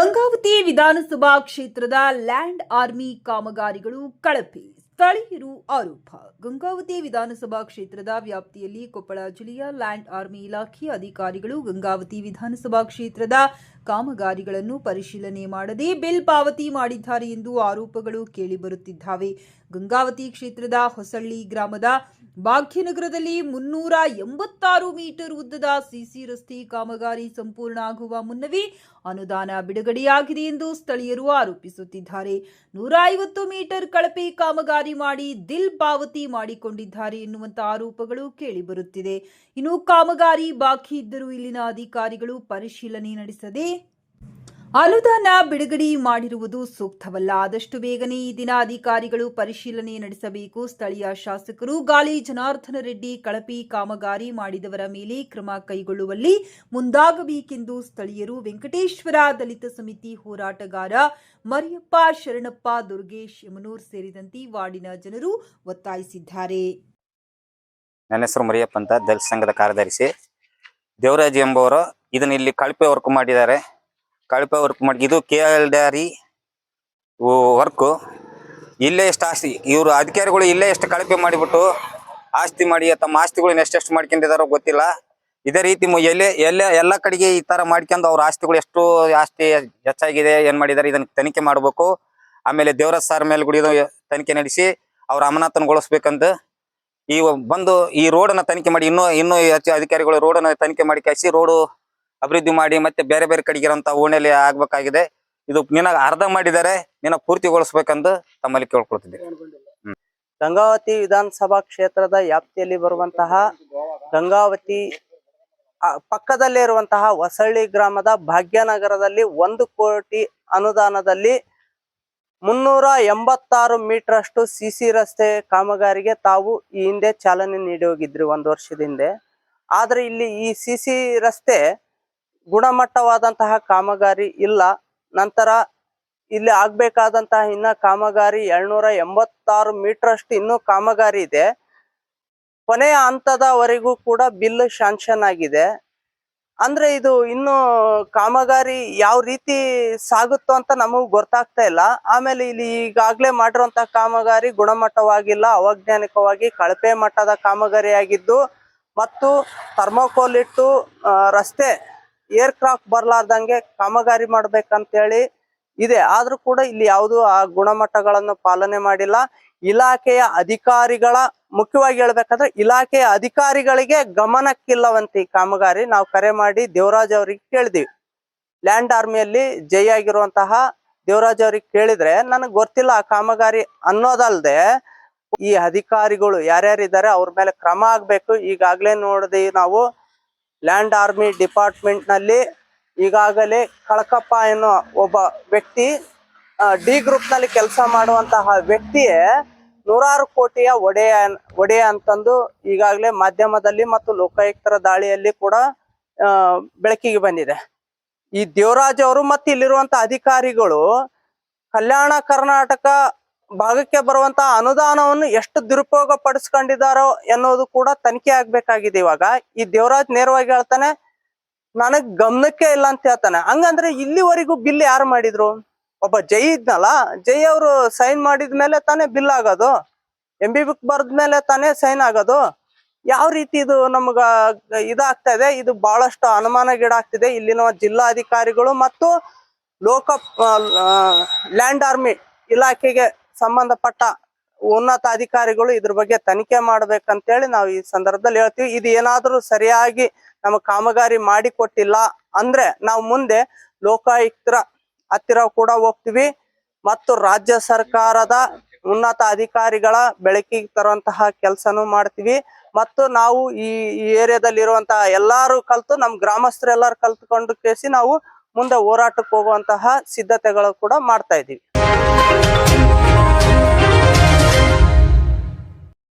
ಗಂಗಾವತಿ ವಿಧಾನಸಭಾ ಕ್ಷೇತ್ರದ land army ಕಾಮಗಾರಿಗಳು ಕಳಪೆ. ಸ್ಥಳೀಯರು ಆರೋಪ. ಗಂಗಾವತಿ ವಿಧಾನಸಭಾ ಕ್ಷೇತ್ರದ ವ್ಯಾಪ್ತಿಯಲ್ಲಿ ಕೊಪ್ಪಳ ಜಿಲ್ಲೆಯ ಲ್ಯಾಂಡ್ ಆರ್ಮಿ ಇಲಾಖೆಯ ಅಧಿಕಾರಿಗಳು ಗಂಗಾವತಿ ವಿಧಾನಸಭಾ ಕ್ಷೇತ್ರದ ಕಾಮಗಾರಿಗಳನ್ನು ಪರಿಶೀಲನೆ ಮಾಡದೆ ಬಿಲ್ ಪಾವತಿ ಮಾಡಿದ್ದಾರೆ ಎಂದು ಆರೋಪಗಳು ಕೇಳಿಬರುತ್ತಿದ್ದಾವೆ. ಗಂಗಾವತಿ ಕ್ಷೇತ್ರದ ಹೊಸಳ್ಳಿ ಗ್ರಾಮದ ಭಾಗ್ಯನಗರದಲ್ಲಿ ಮುನ್ನೂರ ಎಂಬತ್ತಾರು ಮೀಟರ್ ಉದ್ದದ ಸಿಸಿ ರಸ್ತೆ ಕಾಮಗಾರಿ ಸಂಪೂರ್ಣ ಆಗುವ ಮುನ್ನವೇ ಅನುದಾನ ಬಿಡುಗಡೆಯಾಗಿದೆ ಎಂದು ಸ್ಥಳೀಯರು ಆರೋಪಿಸುತ್ತಿದ್ದಾರೆ. ನೂರ ಐವತ್ತು ಮೀಟರ್ ಕಳಪೆ ಕಾಮಗಾರಿ ಮಾಡಿ ದಿಲ್ ಪಾವತಿ ಮಾಡಿಕೊಂಡಿದ್ದಾರೆ ಎನ್ನುವಂತ ಆರೋಪಗಳು ಕೇಳಿಬರುತ್ತಿದೆ. ಇನ್ನು ಕಾಮಗಾರಿ ಬಾಕಿ ಇದ್ದರೂ ಇಲ್ಲಿನ ಅಧಿಕಾರಿಗಳು ಪರಿಶೀಲನೆ ನಡೆಸದೆ ಅನುದಾನ ಬಿಡುಗಡೆ ಮಾಡಿರುವುದು ಸೂಕ್ತವಲ್ಲ. ಆದಷ್ಟು ಬೇಗನೆ ಈ ದಿನ ಅಧಿಕಾರಿಗಳು ಪರಿಶೀಲನೆ ನಡೆಸಬೇಕು. ಸ್ಥಳೀಯ ಶಾಸಕರು ಗಾಲಿ ಜನಾರ್ದನ ರೆಡ್ಡಿ ಕಳಪಿ ಕಾಮಗಾರಿ ಮಾಡಿದವರ ಮೇಲೆ ಕ್ರಮ ಕೈಗೊಳ್ಳುವಲ್ಲಿ ಮುಂದಾಗಬೇಕೆಂದು ಸ್ಥಳೀಯರು ವೆಂಕಟೇಶ್ವರ ದಲಿತ ಸಮಿತಿ ಹೋರಾಟಗಾರ ಮರಿಯಪ್ಪ ಶರಣಪ್ಪ ದುರ್ಗೇಶ್ ಯಮನೂರ್ ಸೇರಿದಂತೆ ವಾರ್ಡಿನ ಜನರು ಒತ್ತಾಯಿಸಿದ್ದಾರೆ. ನನ್ನ ಹೆಸರು ಮರಿಯಪ್ಪ ಅಂತ ದಲಿತ ಸಂಘದ ಕಾರ್ಯದರ್ಶಿ. ದೇವರಾಜ್ ಎಂಬುವರು ಇದನ್ನ ಇಲ್ಲಿ ಕಳಪೆ ವರ್ಕ್ ಮಾಡಿದ್ದಾರೆ. ಕಳಪೆ ವರ್ಕ್ ಮಾಡಿ ಇದು ಕೆ ಎಲ್ ಡ್ಯಾರಿ ವರ್ಕು ಇಲ್ಲೇ ಎಷ್ಟು ಆಸ್ತಿ, ಇವರು ಅಧಿಕಾರಿಗಳು ಇಲ್ಲೇ ಎಷ್ಟು ಕಳಪೆ ಮಾಡಿಬಿಟ್ಟು ಆಸ್ತಿ ಮಾಡಿ, ತಮ್ಮ ಆಸ್ತಿಗಳನ್ನ ಎಷ್ಟೆಷ್ಟು ಮಾಡ್ಕೊಂಡಿದಾರೋ ಗೊತ್ತಿಲ್ಲ. ಇದೇ ರೀತಿ ಎಲ್ಲ ಎಲ್ಲೇ ಎಲ್ಲೇ ಕಡೆಗೆ ಈ ತರ ಮಾಡ್ಕೊಂಡು ಅವ್ರ ಆಸ್ತಿಗಳು ಎಷ್ಟು ಆಸ್ತಿ ಹೆಚ್ಚಾಗಿದೆ, ಏನ್ ಮಾಡಿದ್ದಾರೆ ಇದನ್ನ ತನಿಖೆ ಮಾಡಬೇಕು. ಆಮೇಲೆ ದೇವರಾಜ್ ಸಾರ್ ಮೇಲೆ ಕೂಡ ತನಿಖೆ ನಡೆಸಿ ಅವ್ರ ಅಮಾನತನಗೊಳಿಸ್ಬೇಕಂತ ಈ ಬಂದು ಈ ರೋಡನ್ನ ತನಿಖೆ ಮಾಡಿ, ಇನ್ನೂ ಇನ್ನೂ ಹೆಚ್ಚು ಅಧಿಕಾರಿಗಳು ರೋಡನ್ನ ತನಿಖೆ ಮಾಡಿ ಕಳಿಸಿ ರೋಡು ಅಭಿವೃದ್ಧಿ ಮಾಡಿ ಮತ್ತೆ ಬೇರೆ ಬೇರೆ ಕಡೆಗೆ ಇರೋಂಥ ಓಣಿಯಲ್ಲಿ ಆಗ್ಬೇಕಾಗಿದೆ. ಇದು ನಿನ್ನ ಅರ್ಧ ಮಾಡಿದರೆ ನಿನ್ನ ಪೂರ್ತಿಗೊಳಿಸ್ಬೇಕಂದು ತಮ್ಮಲ್ಲಿ ಕೇಳ್ಕೊಳ್ತಿದ್ದೆ ಗಂಗಾವತಿ ವಿಧಾನಸಭಾ ಕ್ಷೇತ್ರದ ವ್ಯಾಪ್ತಿಯಲ್ಲಿ ಬರುವಂತಹ ಗಂಗಾವತಿ ಪಕ್ಕದಲ್ಲೇ ಇರುವಂತಹ ಹೊಸಳ್ಳಿ ಗ್ರಾಮದ ಭಾಗ್ಯನಗರದಲ್ಲಿ ಒಂದು ಕೋಟಿ ಅನುದಾನದಲ್ಲಿ ಮುನ್ನೂರ ಎಂಬತ್ತಾರು ಮೀಟರ್ ಅಷ್ಟು ಸಿಸಿ ರಸ್ತೆ ಕಾಮಗಾರಿಗೆ ತಾವು ಈ ಹಿಂದೆ ಚಾಲನೆ ನೀಡಿ ಹೋಗಿದ್ರಿ ಒಂದು ವರ್ಷದ ಹಿಂದೆ. ಆದ್ರೆ ಇಲ್ಲಿ ಈ ಸಿಸಿ ರಸ್ತೆ ಗುಣಮಟ್ಟವಾದಂತಹ ಕಾಮಗಾರಿ ಇಲ್ಲ. ನಂತರ ಇಲ್ಲಿ ಆಗ್ಬೇಕಾದಂತಹ ಇನ್ನ ಕಾಮಗಾರಿ ಏಳ್ನೂರ ಎಂಬತ್ತಾರು ಮೀಟರ್ ಅಷ್ಟು ಇನ್ನೂ ಕಾಮಗಾರಿ ಇದೆ. ಕೊನೆಯ ಹಂತದವರೆಗೂ ಕೂಡ ಬಿಲ್ ಶಾಂಕ್ಷನ್ ಆಗಿದೆ. ಅಂದ್ರೆ ಇದು ಇನ್ನು ಕಾಮಗಾರಿ ಯಾವ ರೀತಿ ಸಾಗುತ್ತೋ ಅಂತ ನಮಗ್ ಗೊತ್ತಾಗ್ತಾ ಇಲ್ಲ. ಆಮೇಲೆ ಇಲ್ಲಿ ಈಗಾಗ್ಲೇ ಮಾಡಿರುವಂತಹ ಕಾಮಗಾರಿ ಗುಣಮಟ್ಟವಾಗಿಲ್ಲ, ಅವೈಜ್ಞಾನಿಕವಾಗಿ ಕಳಪೆ ಮಟ್ಟದ ಕಾಮಗಾರಿ ಆಗಿದ್ದು ಮತ್ತು ಥರ್ಮೋಕೋಲ್ ಇಟ್ಟು ರಸ್ತೆ ಏರ್ ಕ್ರಾಫ್ಟ್ ಬರ್ಲಾರ್ದಂಗೆ ಕಾಮಗಾರಿ ಮಾಡ್ಬೇಕಂತೇಳಿ ಇದೆ. ಆದ್ರೂ ಕೂಡ ಇಲ್ಲಿ ಯಾವುದು ಆ ಗುಣಮಟ್ಟಗಳನ್ನು ಪಾಲನೆ ಮಾಡಿಲ್ಲ. ಇಲಾಖೆಯ ಅಧಿಕಾರಿಗಳ, ಮುಖ್ಯವಾಗಿ ಹೇಳ್ಬೇಕಂದ್ರೆ ಇಲಾಖೆಯ ಅಧಿಕಾರಿಗಳಿಗೆ ಗಮನಕ್ಕಿಲ್ಲವಂತೆ ಈ ಕಾಮಗಾರಿ ನಾವು ಕರೆ ಮಾಡಿ ದೇವರಾಜ್ ಅವ್ರಿಗೆ ಕೇಳಿದ್ವಿ. ಲ್ಯಾಂಡ್ ಆರ್ಮಿಯಲ್ಲಿ ಜೈ ಆಗಿರುವಂತಹ ದೇವರಾಜ್ ಅವ್ರಿಗೆ ಕೇಳಿದ್ರೆ ನನಗೆ ಗೊತ್ತಿಲ್ಲ ಆ ಕಾಮಗಾರಿ ಅನ್ನೋದಲ್ದೆ ಈ ಅಧಿಕಾರಿಗಳು ಯಾರ್ಯಾರಿದ್ದಾರೆ ಅವ್ರ ಮೇಲೆ ಕ್ರಮ ಆಗ್ಬೇಕು. ಈಗಾಗ್ಲೇ ನೋಡಿದ್ವಿ ನಾವು ಲ್ಯಾಂಡ್ ಆರ್ಮಿ ಡಿಪಾರ್ಟ್ಮೆಂಟ್ನಲ್ಲಿ ಈಗಾಗಲೇ ಕಳಕಪ್ಪ ಎನ್ನುವ ಒಬ್ಬ ವ್ಯಕ್ತಿ ಡಿ ಗ್ರೂಪ್ನಲ್ಲಿ ಕೆಲಸ ಮಾಡುವಂತಹ ವ್ಯಕ್ತಿಯೇ ನೂರಾರು ಕೋಟಿಯ ಒಡೆಯ ಒಡೆಯ ಅಂತಂದು ಈಗಾಗಲೇ ಮಾಧ್ಯಮದಲ್ಲಿ ಮತ್ತು ಲೋಕಾಯುಕ್ತರ ದಾಳಿಯಲ್ಲಿ ಕೂಡ ಬೆಳಕಿಗೆ ಬಂದಿದೆ. ಈ ದೇವರಾಜ್ ಅವರು ಮತ್ತು ಇಲ್ಲಿರುವಂತ ಅಧಿಕಾರಿಗಳು ಕಲ್ಯಾಣ ಕರ್ನಾಟಕ ಭಾಗಕ್ಕೆ ಬರುವಂತ ಅನುದಾನವನ್ನು ಎಷ್ಟು ದುರುಪಯೋಗ ಪಡಿಸ್ಕೊಂಡಿದಾರೋ ಎನ್ನುವುದು ಕೂಡ ತನಿಖೆ ಆಗ್ಬೇಕಾಗಿದೆ ಇವಾಗ. ಈ ದೇವರಾಜ್ ನೇರವಾಗಿ ಹೇಳ್ತಾನೆ, ನನಗ್ ಗಮನಕ್ಕೆ ಇಲ್ಲ ಅಂತ ಹೇಳ್ತಾನೆ. ಹಂಗಂದ್ರೆ ಇಲ್ಲಿವರೆಗೂ ಬಿಲ್ ಯಾರು ಮಾಡಿದ್ರು? ಒಬ್ಬ ಜೈ ಇದ್ನಲ್ಲ, ಜೈ ಅವರು ಸೈನ್ ಮಾಡಿದ ಮೇಲೆ ತಾನೇ ಬಿಲ್ ಆಗೋದು. ಎಂ ಬಿ ಬುಕ್ ಬರ್ದ್ಮೇಲೆ ತಾನೇ ಸೈನ್ ಆಗೋದು. ಯಾವ ರೀತಿ ಇದು ನಮ್ಗ ಇದಾಗ್ತಾ ಇದೆ? ಇದು ಬಹಳಷ್ಟು ಅನುಮಾನ ಅನುಮಾನಗೀಡಾಗ್ತಿದೆ ಇಲ್ಲಿನ ಜಿಲ್ಲಾಧಿಕಾರಿಗಳು ಮತ್ತು ಲೋಕ ಲ್ಯಾಂಡ್ ಆರ್ಮಿ ಇಲಾಖೆಗೆ ಸಂಬಂಧಪಟ್ಟ ಉನ್ನತ ಅಧಿಕಾರಿಗಳು ಇದ್ರ ಬಗ್ಗೆ ತನಿಖೆ ಮಾಡ್ಬೇಕಂತೇಳಿ ನಾವು ಈ ಸಂದರ್ಭದಲ್ಲಿ ಹೇಳ್ತೀವಿ. ಇದು ಏನಾದ್ರೂ ಸರಿಯಾಗಿ ನಮಗೆ ಕಾಮಗಾರಿ ಮಾಡಿ ಕೊಟ್ಟಿಲ್ಲ ಅಂದ್ರೆ ನಾವು ಮುಂದೆ ಲೋಕಾಯುಕ್ತರ ಹತ್ತಿರ ಕೂಡ ಹೋಗ್ತೀವಿ. ಮತ್ತು ರಾಜ್ಯ ಸರ್ಕಾರದ ಉನ್ನತ ಅಧಿಕಾರಿಗಳ ಬೆಳಕಿಗೆ ತರುವಂತಹ ಕೆಲಸನೂ ಮಾಡ್ತೀವಿ. ಮತ್ತು ನಾವು ಈ ಏರಿಯಾದಲ್ಲಿ ಇರುವಂತಹ ಎಲ್ಲಾರು ಕಲ್ತು ನಮ್ಮ ಗ್ರಾಮಸ್ಥರೆಲ್ಲರೂ ಕಲ್ತ್ಕೊಂಡು ಕೇಸಿ ನಾವು ಮುಂದೆ ಹೋರಾಟಕ್ಕೆ ಹೋಗುವಂತಹ ಸಿದ್ಧತೆಗಳು ಕೂಡ ಮಾಡ್ತಾ ಇದೀವಿ